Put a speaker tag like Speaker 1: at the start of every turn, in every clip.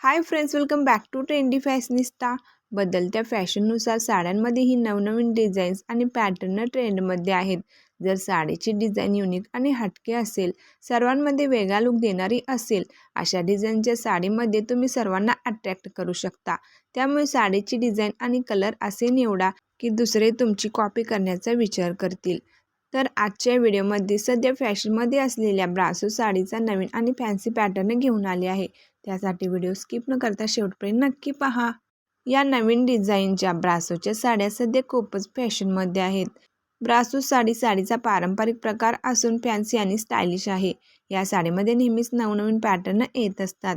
Speaker 1: Hi friends welcome back to trendy fashionista बदलत्या फॅशननुसार साड्यांमध्येही नवनवीन डिझाईन्स आणि पॅटर्न ट्रेंडमध्ये आहेत. जर साडीची डिझाईन युनिक आणि हटके असेल सर्वांमध्ये वेगळा लुक देणारी असेल अशा डिझाईनच्या साडीमध्ये तुम्ही सर्वांना अट्रॅक्ट करू शकता. त्यामुळे साडीची डिझाईन आणि कलर असे निवडा की दुसरे तुमची कॉपी करण्याचा विचार करतील. तर आजच्या व्हिडिओमध्ये सध्या फॅशनमध्ये असलेल्या ब्रासो साडीचा नवीन आणि फॅन्सी पॅटर्न घेऊन आले आहे. त्यासाठी व्हिडिओ स्किप न करता शेवटपर्यंत नक्की पहा. या नवीन डिझाईनच्या ब्रासोच्या साड्या सध्या खूपच फॅशनमध्ये आहेत. ब्रासो साडी साडीचा पारंपरिक प्रकार असून फॅन्सी आणि स्टायलिश आहे. या साडीमध्ये नेहमीच नवनवीन पॅटर्न येत असतात.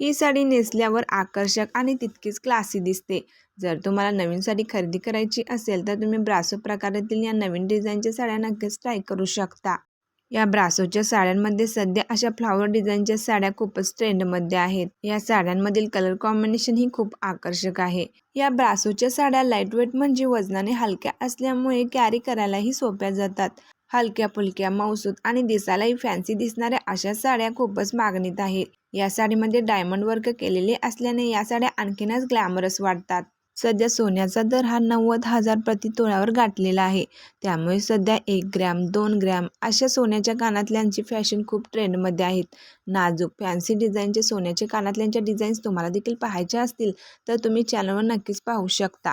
Speaker 1: ही साडी नेसल्यावर आकर्षक आणि तितकीच क्लासी दिसते. जर तुम्हाला नवीन साडी खरेदी करायची असेल तर तुम्ही ब्रासो प्रकारातील या नवीन डिझाईनच्या साड्या नक्कीच ट्राय करू शकता. या ब्रासोच्या साड्यांमध्ये सध्या अशा फ्लॉवर डिझाईनच्या साड्या खूपच ट्रेंडमध्ये आहेत. या साड्यांमधील कलर कॉम्बिनेशन ही खूप आकर्षक आहे. या ब्रासोच्या साड्या लाईटवेट म्हणजे वजनाने हलक्या असल्यामुळे कॅरी करायलाही सोप्या जातात. हलक्या फुलक्या मौसूद आणि दिसायलाही फॅन्सी दिसणाऱ्या अशा साड्या खूपच मागणीत आहेत. या साडीमध्ये डायमंड वर्क केलेले असल्याने या साड्या आणखीनच ग्लॅमरस वाटतात. सध्या सोन्याचा दर हा नव्वद हजार प्रति तोळ्यावर गाठलेला आहे. त्यामुळे सध्या एक ग्रॅम दोन ग्रॅम अशा सोन्याच्या कानातल्यांची फॅशन खूप ट्रेंडमध्ये आहेत. नाजूक फॅन्सी डिझाईनचे सोन्याचे कानातल्यांच्या डिझाईन्स तुम्हाला देखील पाहायच्या असतील तर तुम्ही चॅनलवर नक्कीच पाहू शकता.